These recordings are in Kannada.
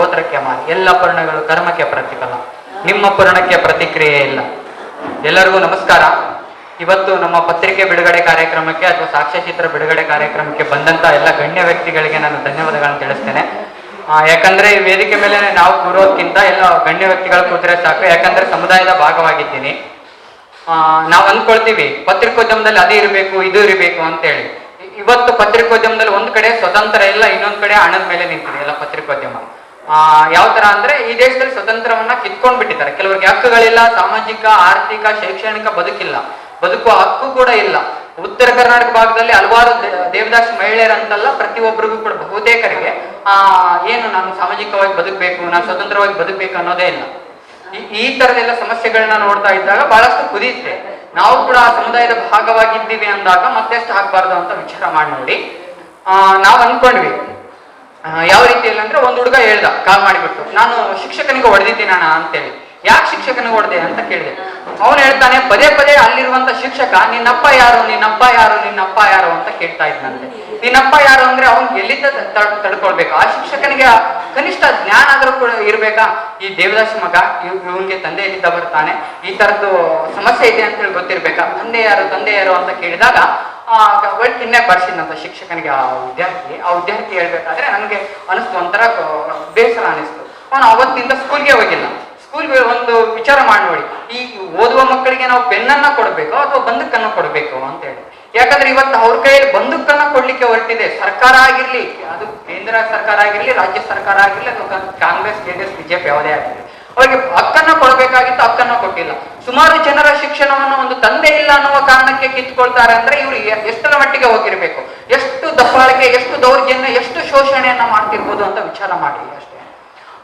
ಗೋತ್ರಕ್ಕೆ ಮಾರಿ ಎಲ್ಲ ಪೂರ್ಣಗಳು ಕರ್ಮಕ್ಕೆ ಪ್ರತಿಫಲ. ನಿಮ್ಮ ಪೂರ್ಣಕ್ಕೆ ಪ್ರತಿಕ್ರಿಯೆ ಇಲ್ಲ. ಎಲ್ಲರಿಗೂ ನಮಸ್ಕಾರ. ಇವತ್ತು ನಮ್ಮ ಪತ್ರಿಕೆ ಬಿಡುಗಡೆ ಕಾರ್ಯಕ್ರಮಕ್ಕೆ ಅಥವಾ ಸಾಕ್ಷ್ಯಚಿತ್ರ ಬಿಡುಗಡೆ ಕಾರ್ಯಕ್ರಮಕ್ಕೆ ಬಂದಂತ ಎಲ್ಲ ಗಣ್ಯ ವ್ಯಕ್ತಿಗಳಿಗೆ ನಾನು ಧನ್ಯವಾದಗಳನ್ನು ತಿಳಿಸ್ತೇನೆ. ಯಾಕಂದ್ರೆ ಈ ವೇದಿಕೆ ಮೇಲೆ ನಾವು ಕೂರೋದಕ್ಕಿಂತ ಎಲ್ಲ ಗಣ್ಯ ವ್ಯಕ್ತಿಗಳು ಕೂತ್ರೆ ಸಾಕು. ಯಾಕಂದ್ರೆ ಸಮುದಾಯದ ಭಾಗವಾಗಿದ್ದೀನಿ. ಆ, ನಾವು ಅಂದ್ಕೊಳ್ತೀವಿ ಪತ್ರಿಕೋದ್ಯಮದಲ್ಲಿ ಅದೇ ಇರಬೇಕು ಇದು ಇರಬೇಕು ಅಂತೇಳಿ. ಹೇಳಿ ಇವತ್ತು ಪತ್ರಿಕೋದ್ಯಮದಲ್ಲಿ ಒಂದ್ ಕಡೆ ಸ್ವತಂತ್ರ ಇಲ್ಲ ಇನ್ನೊಂದ್ ಕಡೆ ಹಣದ ಮೇಲೆ ನಿಂತಿದೆ ಎಲ್ಲ ಪತ್ರಿಕೋದ್ಯಮ. ಆ ಯಾವ ತರ ಅಂದ್ರೆ ಈ ದೇಶದಲ್ಲಿ ಸ್ವತಂತ್ರವನ್ನ ಕಿತ್ಕೊಂಡ್ ಬಿಟ್ಟಿದ್ದಾರೆ ಕೆಲವರಿಗೆ ಹಕ್ಕುಗಳಿಲ್ಲ ಸಾಮಾಜಿಕ ಆರ್ಥಿಕ ಶೈಕ್ಷಣಿಕ ಬದುಕಿಲ್ಲ. ಬದುಕುವ ಹಕ್ಕು ಕೂಡ ಇಲ್ಲ. ಉತ್ತರ ಕರ್ನಾಟಕ ಭಾಗದಲ್ಲಿ ಹಲವಾರು ದೇವದಾಸ್ ಮಹಿಳೆಯರಂತಲ್ಲ ಪ್ರತಿಯೊಬ್ಬರಿಗೂ ಕೂಡ ಬಹುತೇಕರಿಗೆ ಆ ಏನು ನಾನು ಸಾಮಾಜಿಕವಾಗಿ ಬದುಕಬೇಕು ನಾನು ಸ್ವತಂತ್ರವಾಗಿ ಬದುಕಬೇಕು ಅನ್ನೋದೇ ಇಲ್ಲ. ಈ- ತರದೆಲ್ಲ ಸಮಸ್ಯೆಗಳನ್ನ ನೋಡ್ತಾ ಇದ್ದಾಗ ಬಹಳಷ್ಟು ಕುದಿಯುತ್ತೆ ನಾವು ಕೂಡ ಆ ಸಮುದಾಯದ ಭಾಗವಾಗಿದ್ದೀವಿ ಅಂದಾಗ ಮತ್ತೆಷ್ಟು ಆಗ್ಬಾರ್ದು ಅಂತ ವಿಚಾರ ಮಾಡಿ ನೋಡಿ. ಆ, ನಾವು ಅನ್ಕೊಂಡ್ವಿ. ಯಾವ ರೀತಿಯಲ್ಲಿ ಅಂದ್ರೆ ಒಂದು ಹುಡುಗ ಹೇಳ್ದ ಕಾಲ್ ಮಾಡಿಬಿಟ್ಟು, ನಾನು ಶಿಕ್ಷಕನಿಗೆ ಹೊಡೆದಿದ್ದೀನಣ್ಣ ಅಂತೇಳಿ. ಯಾಕೆ ಶಿಕ್ಷಕನಿಗೆ ಹೊಡೆದೆ ಅಂತ ಕೇಳಿದೆ. ಅವನು ಹೇಳ್ತಾನೆ, ಪದೇ ಪದೇ ಅಲ್ಲಿರುವಂತ ಶಿಕ್ಷಕ, ನಿನ್ನಪ್ಪ ಯಾರು? ನಿನ್ನಪ್ಪ ಯಾರು? ನಿನ್ನಪ್ಪ ಯಾರು? ಅಂತ ಕೇಳ್ತಾ ಇದ್ನಂತೆ. ನಿನ್ನಪ್ಪ ಯಾರು ಅಂದ್ರೆ ಅವ್ನ್ ಎಲ್ಲಿಂದ ತಡ್ ತಡ್ಕೊಳ್ಬೇಕು? ಆ ಶಿಕ್ಷಕನಿಗೆ ಕನಿಷ್ಠ ಜ್ಞಾನ ಆದರೂ ಕೂಡ ಇರ್ಬೇಕಾ? ಈ ದೇವದಾಸ್ ಮಗ ಇವನ್ಗೆ ತಂದೆ ಎಲ್ಲಿಂದ ಬರ್ತಾನೆ. ಈ ತರದ್ದು ಸಮಸ್ಯೆ ಇದೆ ಅಂತ ಹೇಳಿ ಗೊತ್ತಿರ್ಬೇಕಾ? ತಂದೆ ಯಾರು ತಂದೆ ಯಾರು ಅಂತ ಕೇಳಿದಾಗ ತಿನ್ನೆ ಬರ್ಸಿದ್ನಂತ ಶಿಕ್ಷಕನಿಗೆ ಆ ವಿದ್ಯಾರ್ಥಿ ಆ ವಿದ್ಯಾರ್ಥಿ ಹೇಳ್ಬೇಕಾದ್ರೆ ನನಗೆ ಅನಿಸ್ತು, ಒಂಥರ ಬೇಸರ ಅನಿಸ್ತು. ಅವನು ಅವತ್ತಿಂದ ಸ್ಕೂಲ್ಗೆ ಹೋಗಿಲ್ಲ. ಸ್ಕೂಲ್ಗೆ ಒಂದು ವಿಚಾರ ಮಾಡಿ ಈ ಓದುವ ಮಕ್ಕಳಿಗೆ ನಾವು ಪೆನ್ನನ್ನ ಕೊಡಬೇಕು ಅಥವಾ ಬಂದೂಕನ್ನ ಕೊಡಬೇಕು ಅಂತ ಹೇಳಿ. ಯಾಕಂದ್ರೆ ಇವತ್ತು ಅವ್ರ ಕೈಯಲ್ಲಿ ಬಂದಕ್ಕನ್ನ ಕೊಡ್ಲಿಕ್ಕೆ ಹೊರಟಿದೆ. ಸರ್ಕಾರ ಆಗಿರ್ಲಿ, ಅದು ಕೇಂದ್ರ ಸರ್ಕಾರ ಆಗಿರ್ಲಿ, ರಾಜ್ಯ ಸರ್ಕಾರ ಆಗಿರ್ಲಿ ಅಥವಾ ಕಾಂಗ್ರೆಸ್ ಜೆಡಿಎಸ್ ಬಿಜೆಪಿ ಯಾವುದೇ ಆಗಿರ್ಲಿ. ಅವರಿಗೆ ಹಕ್ಕನ್ನ ಕೊಡಬೇಕಾಗಿತ್ತು ಹಕ್ಕನ್ನ ಕೊಟ್ಟಿಲ್ಲ. ಸುಮಾರು ಜನರ ಶಿಕ್ಷಣವನ್ನು ತಂದೆ ಇಲ್ಲ ಅನ್ನುವ ಕಾರಣಕ್ಕೆ ಕಿತ್ಕೊಳ್ತಾರೆ ಅಂದ್ರೆ ಇವರು ಎಷ್ಟರ ಮಟ್ಟಿಗೆ ಹೋಗಿರ್ಬೇಕು? ಎಷ್ಟು ದಬ್ಬಾಳಿಕೆ, ಎಷ್ಟು ದೌರ್ಜನ್ಯ, ಎಷ್ಟು ಶೋಷಣೆಯನ್ನ ಮಾಡ್ತಿರ್ಬೋದು ಅಂತ ವಿಚಾರ ಮಾಡಿ ಅಷ್ಟೇ.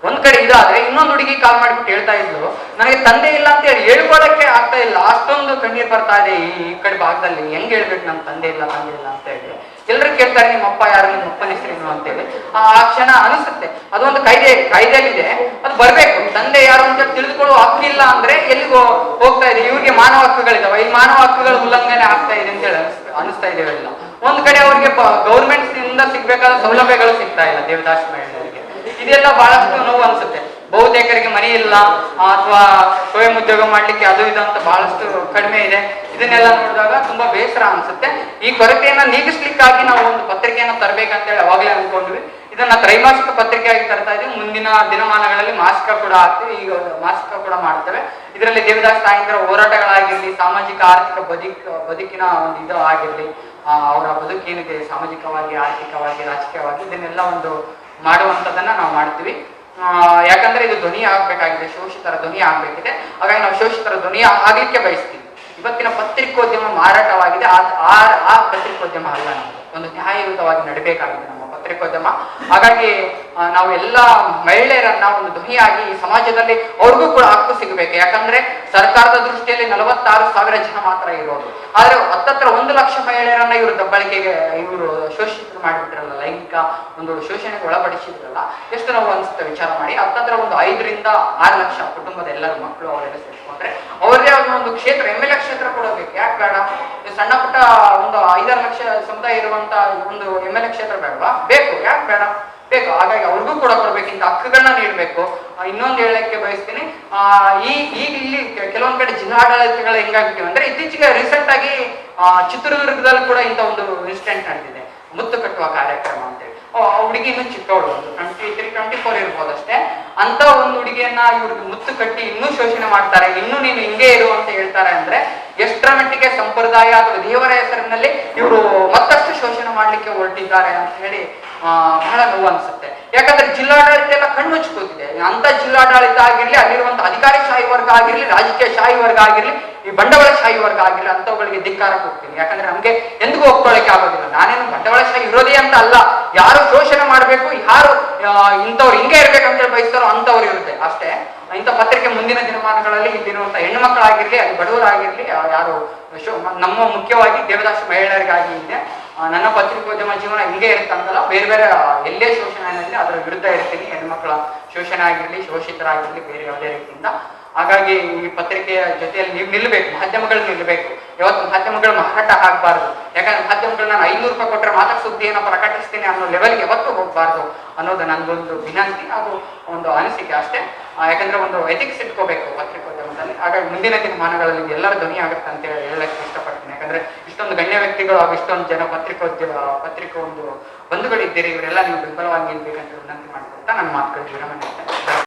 ಒಂದ್ ಕಡೆ ಇದಾದ್ರೆ ಇನ್ನೊಂದು ಹುಡುಗಿ ಕಾಲ್ ಮಾಡ್ಬಿಟ್ಟು ಹೇಳ್ತಾ ಇದ್ಲು, ನನಗೆ ತಂದೆ ಇಲ್ಲ ಅಂತ ಹೇಳಿ ಹೇಳ್ಕೊಳಕ್ಕೆ ಆಗ್ತಾ ಇಲ್ಲ. ಅಷ್ಟೊಂದು ಕಣ್ಣೀರ್ ಬರ್ತಾ ಇದೆ ಈ ಕಡೆ ಭಾಗದಲ್ಲಿ. ಹೆಂಗ್ ಹೇಳ್ಬೇಕು ನಮ್ ತಂದೆ ಇಲ್ಲ ತಂದೆ ಇಲ್ಲ ಅಂತ ಹೇಳಿ? ಎಲ್ರು ಕೇಳ್ತಾರೆ, ನಿಮ್ಮ ಅಪ್ಪ ಯಾರು? ನಿಮ್ಮ ಅಪ್ಪನ ಹೆಸರೇನು ಅಂತ ಹೇಳಿ. ಆ ಕ್ಷಣ ಅನಿಸುತ್ತೆ. ಅದೊಂದು ಕಾಯ್ದೆ, ಕಾಯ್ದೆಯಲ್ಲಿದೆ. ಅದು ಬರ್ಬೇಕು. ತಂದೆ ಯಾರು ಅಂತ ತಿಳಿದುಕೊಳ್ಳುವ ಹಕ್ಕಿಲ್ಲ ಅಂದ್ರೆ ಹೋಗ್ತಾ ಇದೆ ಇವ್ರಿಗೆ ಮಾನವ ಹಕ್ಕುಗಳಿದಾವೆ. ಈ ಮಾನವ ಹಕ್ಕುಗಳ ಉಲ್ಲಂಘನೆ ಆಗ್ತಾ ಇದೆ ಅಂತ ಹೇಳಿ ಅನಿಸ್- ಅನಿಸ್ತಾ ಇದೆ ಇವೆಲ್ಲ. ಒಂದ್ ಕಡೆ ಅವ್ರಿಗೆ ಗೌರ್ಮೆಂಟ್ ಇಂದ ಸಿಗ್ಬೇಕಾದ ಸೌಲಭ್ಯಗಳು ಸಿಗ್ತಾ ಇಲ್ಲ ದೇವದಾಸ್ ಮಹಿಳೆಯರಿಗೆ. ಇದೆಲ್ಲ ಬಹಳಷ್ಟು ನೋವು ಅನ್ಸುತ್ತೆ. ಬಹುತೇಕರಿಗೆ ಮನೆ ಇಲ್ಲ, ಅಥವಾ ಸ್ವಯಂ ಉದ್ಯೋಗ ಮಾಡ್ಲಿಕ್ಕೆ ಅದು ಇದು ಅಂತ ಬಹಳಷ್ಟು ಕಡಿಮೆ ಇದೆ. ಇದನ್ನೆಲ್ಲ ನೋಡಿದಾಗ ತುಂಬಾ ಬೇಸರ ಅನ್ಸುತ್ತೆ. ಈ ಕೊರತೆಯನ್ನ ನೀಗಿಸ್ಲಿಕ್ಕಾಗಿ ನಾವು ಒಂದು ಪತ್ರಿಕೆಯನ್ನ ತರಬೇಕಂತೇಳಿ ಅವಾಗಲೇ ಅನ್ಕೊಂಡ್ವಿ ಇದನ್ನ ತ್ರೈಮಾಸಿಕ ಪತ್ರಿಕೆಯಾಗಿ ತರ್ತಾ ಇದೀವಿ ಮುಂದಿನ ದಿನಮಾನಗಳಲ್ಲಿ ಮಾಸಿಕ ಕೂಡ ಆಗ್ತೀವಿ ಈಗ ಮಾಸಿಕ ಕೂಡ ಮಾಡ್ತೇವೆ ಇದರಲ್ಲಿ ದೇವದಾಸ್ ತಾಯಂದ್ರ ಹೋರಾಟಗಳಾಗಿರ್ಲಿ, ಸಾಮಾಜಿಕ ಆರ್ಥಿಕ ಬದುಕ್, ಬದುಕಿನ ಒಂದು ಇದು ಆಗಿರ್ಲಿ ಅವರ ಬದುಕೇನಿದೆ ಸಾಮಾಜಿಕವಾಗಿ, ಆರ್ಥಿಕವಾಗಿ, ರಾಜಕೀಯವಾಗಿ, ಇದನ್ನೆಲ್ಲ ಒಂದು ಮಾಡುವಂಥದ್ದನ್ನ ನಾವು ಮಾಡ್ತೀವಿ. ಯಾಕಂದ್ರೆ ಇದು ಧ್ವನಿ ಆಗ್ಬೇಕಾಗಿದೆ, ಶೋಷಿತರ ಧ್ವನಿ ಆಗ್ಬೇಕಿದೆ. ಹಾಗಾಗಿ ನಾವು ಶೋಷಿತರ ಧ್ವನಿ ಆಗ್ಲಿಕ್ಕೆ ಬಯಸ್ತೀವಿ. ಇವತ್ತಿನ ಪತ್ರಿಕೋದ್ಯಮ ಮಾರಾಟವಾಗಿದೆ. ಆ, ಆ- ಪತ್ರಿಕೋದ್ಯಮ ಅಲ್ಲ ನಮ್ದು. ಒಂದು ನ್ಯಾಯಯುತವಾಗಿ ನಡಬೇಕಾಗಿದೆ ಪತ್ರಿಕೋದ್ಯಮ ಹಾಗಾಗಿ ನಾವು ಎಲ್ಲ ಮಹಿಳೆಯರನ್ನ ಒಂದು ಧ್ವನಿಯಾಗಿ ಈ ಸಮಾಜದಲ್ಲಿ ಅವ್ರಿಗೂ ಕೂಡ ಹಕ್ಕು ಸಿಗಬೇಕು. ಯಾಕಂದ್ರೆ ಸರ್ಕಾರದ ದೃಷ್ಟಿಯಲ್ಲಿ ನಲವತ್ತಾರು ಸಾವಿರ ಜನ ಮಾತ್ರ ಇರೋದು. ಆದ್ರೆ ಹತ್ತತ್ರ ಒಂದು ಲಕ್ಷ ಮಹಿಳೆಯರನ್ನ ಇವರು ದಬ್ಬಳಿಕೆಗೆ, ಇವರು ಶೋಷಿತರು ಮಾಡಿಬಿಟ್ರಲ್ಲ, ಲೈಂಗಿಕ ಒಂದು ಶೋಷಣೆಗೆ ಒಳಪಡಿಸಿದ್ರಲ್ಲ. ಎಷ್ಟು ನಾವು ಅನಿಸುತ್ತೆ ವಿಚಾರ ಮಾಡಿ, ಹತ್ತತ್ರ ಒಂದು ಐದರಿಂದ ಆರು ಲಕ್ಷ ಕುಟುಂಬದ ಎಲ್ಲರ ಮಕ್ಕಳು ಅವರೆಲ್ಲ ಸೇರಿಸ್ಕೊಂಡ್ರೆ ಅವರದೇ ಅವ್ರ ಒಂದು ಕ್ಷೇತ್ರ ಎಂ ಎಲ್ ಎ ಕ್ಷೇತ್ರ ಕೊಡಬೇಕು ಯಾಕೆ ಬೇಡ? ಸಣ್ಣ ಪುಟ್ಟ ಲಕ್ಷ ಸಮುದಾಯ ಇರುವಂತ ಒಂದು ಎಂ ಎಲ್ ಎ ಕ್ಷೇತ್ರ ಬೇಡವಾ? ಬೇಕು ಯಾಕೆ ಬೇಡ? ಬೇಕು ಹಾಗಾಗಿ ಅವ್ರಿಗೂ ಕೂಡ ಕೊಡ್ಬೇಕಿಂತ ಹಕ್ಕುಗಳನ್ನ ನೀಡಬೇಕು. ಇನ್ನೊಂದು ಹೇಳಕ್ಕೆ ಬಯಸ್ತೀನಿ ಆ, ಈ ಈಗ ಇಲ್ಲಿ ಕೆಲವೊಂದ್ ಕಡೆ ಜಿಲ್ಲಾಡಳಿತಗಳು ಹೆಂಗಾಗ್ತೀವಿ ಅಂದ್ರೆ ಇತ್ತೀಚೆಗೆ ರೀಸೆಂಟ್ ಆಗಿ ಚಿತ್ರದುರ್ಗದಲ್ಲಿ ಕೂಡ ಇಂತ ಒಂದು ಇನ್ಸಿಡೆಂಟ್ ನಡೆದಿದೆ. ಮುತ್ತು ಕಟ್ಟುವ ಕಾರ್ಯಕ್ರಮ ಅಂತೇಳಿ. ಹುಡುಗಿ ಇನ್ನೂ ಚಿಕ್ಕವಳು ಟ್ವೆಂಟಿ ತ್ರೀ ಟ್ವೆಂಟಿ ಫೋರ್ ಇರ್ಬೋದು ಅಷ್ಟೇ ಅಂತ ಒಂದು ಹುಡುಗಿಯನ್ನ ಇವ್ರಿಗೆ ಮುತ್ತು ಕಟ್ಟಿ ಇನ್ನೂ ಶೋಷಣೆ ಮಾಡ್ತಾರೆ. ಇನ್ನೂ ನೀನು ಹಿಂಗೆ ಇರು ಅಂತ ಹೇಳ್ತಾರೆ ಅಂದ್ರೆ ಎಷ್ಟರ ಮಟ್ಟಿಗೆ ಸಂಪ್ರದಾಯ ಅಥವಾ ದೇವರ ಹೆಸರಿನಲ್ಲಿ ಹೊರಟಿದ್ದಾರೆ ಅಂತ ಹೇಳಿ ಬಹಳ ನೋವು ಅನಿಸುತ್ತೆ. ಯಾಕಂದ್ರೆ ಜಿಲ್ಲಾಡಳಿತ ಎಲ್ಲ ಕಣ್ಣು ಹಚ್ಕೋತಿದೆ ಅಂತ ಜಿಲ್ಲಾಡಳಿತ ಆಗಿರ್ಲಿ ಅಲ್ಲಿರುವಂತ ಅಧಿಕಾರಿ ಶಾಹಿ ವರ್ಗ ಆಗಿರ್ಲಿ, ರಾಜಕೀಯ ಶಾಹಿ ವರ್ಗ ಆಗಿರ್ಲಿ, ಈ ಬಂಡವಾಳ ಶಾಹಿ ವರ್ಗ ಆಗಿರ್ಲಿ ಅಂತವುಗಳಿಗೆ ಧಿಕ್ಕಾರ ಹೋಗ್ತೀನಿ. ಯಾಕಂದ್ರೆ ನಮ್ಗೆ ಎಂದಿಗೂ ಒಪ್ಕೊಳ್ಳಕ್ಕೆ ಆಗೋದಿಲ್ಲ. ನಾನೇನು ಬಂಡವಾಳ ಶಾಹಿ ವಿರೋಧಿ ಅಂತ ಅಲ್ಲ. ಯಾರು ಶೋಷಣೆ ಮಾಡ್ಬೇಕು, ಯಾರು ಇಂಥವ್ರು ಹಿಂಗೆ ಇರ್ಬೇಕಂತ ಹೇಳಿ ಬಯಸ್ತಾರೋ ಅಂತವ್ರು ಇರುತ್ತೆ. ಅಷ್ಟೇ, ಇಂಥ ಪತ್ರಿಕೆ ಮುಂದಿನ ದಿನಮಾನಗಳಲ್ಲಿ ಇಲ್ಲಿರುವಂತಹ ಹೆಣ್ಣು ಮಕ್ಕಳಾಗಿರ್ಲಿ ಅಲ್ಲಿ ಬಡವರಾಗಿರ್ಲಿ ಯಾರು ನಮ್ಮ ಮುಖ್ಯವಾಗಿ ದೇವದಾಸ ಮಹಿಳೆಯರಿಗಾಗಿ ಇದೆ. ನನ್ನ ಪತ್ರಿಕೋದ್ಯಮ ಜೀವನ ಹಿಂಗೆ ಇರುತ್ತಂತಲ್ಲ ಬೇರೆ ಬೇರೆ ಆ, ಎಲ್ಲೇ ಶೋಷಣೆ ಅನ್ನೋದ್ರೆ ಅದರ ವಿರುದ್ಧ ಇರ್ತೀನಿ. ಹೆಣ್ಮಕ್ಳ ಶೋಷಣೆ ಆಗಿರಲಿ ಶೋಷಿತರಾಗಿರಲಿ ಬೇರೆ ಯಾವುದೇ ರೀತಿಯಿಂದ. ಹಾಗಾಗಿ ಈ ಪತ್ರಿಕೆಯ ಜೊತೆಯಲ್ಲಿ ನೀವು ನಿಲ್ಲಬೇಕು ಮಾಧ್ಯಮಗಳು ನಿಲ್ಲಬೇಕು ಯಾವತ್ತು ಮಾಧ್ಯಮಗಳು ಮಾರಾಟ ಆಗಬಾರ್ದು. ಯಾಕಂದ್ರೆ ಮಾಧ್ಯಮಗಳು ನಾನು ಐನೂರು ರೂಪಾಯಿ ಕೊಟ್ಟರೆ ಮಾತ್ರ ಸುದ್ದಿಯನ್ನು ಪ್ರಕಟಿಸ್ತೀನಿ ಅನ್ನೋ ಲೆವೆಲ್ಗೆ ಯಾವತ್ತು ಹೋಗಬಾರ್ದು ಅನ್ನೋದು ನನಗೊಂದು ವಿನಂತಿ ಹಾಗೂ ಒಂದು ಅನಿಸಿಕೆ ಅಷ್ಟೇ. ಯಾಕಂದ್ರೆ ಒಂದು ಎಥಿಕ್ಸ್ ಇಟ್ಕೋಬೇಕು ಪತ್ರಿಕೋದ್ಯಮದಲ್ಲಿ ಹಾಗಾಗಿ ಮುಂದಿನ ದಿನಮಾನಗಳಲ್ಲಿ ಎಲ್ಲರ ಧ್ವನಿ ಆಗುತ್ತೆ ಅಂತ ಹೇಳಿ ಹೇಳಕ್ಕೆ ಇಷ್ಟಪಡ್ತೀನಿ. ಯಾಕಂದ್ರೆ ಇಷ್ಟೊಂದು ಗಣ್ಯ ವ್ಯಕ್ತಿಗಳು ಹಾಗೂ ಇಷ್ಟೊಂದು ಜನ ಪತ್ರಿಕೋದ್ಯಮ ಪತ್ರಿಕೆ ಒಂದು ಬಂಧುಗಳಿದ್ದೀರಿ, ಇವರೆಲ್ಲ ನೀವು ಬೆಂಬಲವಾಗಿ ನಿಲ್ಬೇಕಂತ ವಿನಂತಿ ಮಾಡ್ಕೊಳ್ತಾ ನನ್ನ ಮಾತುಗಳು ವಿರಮಣೆ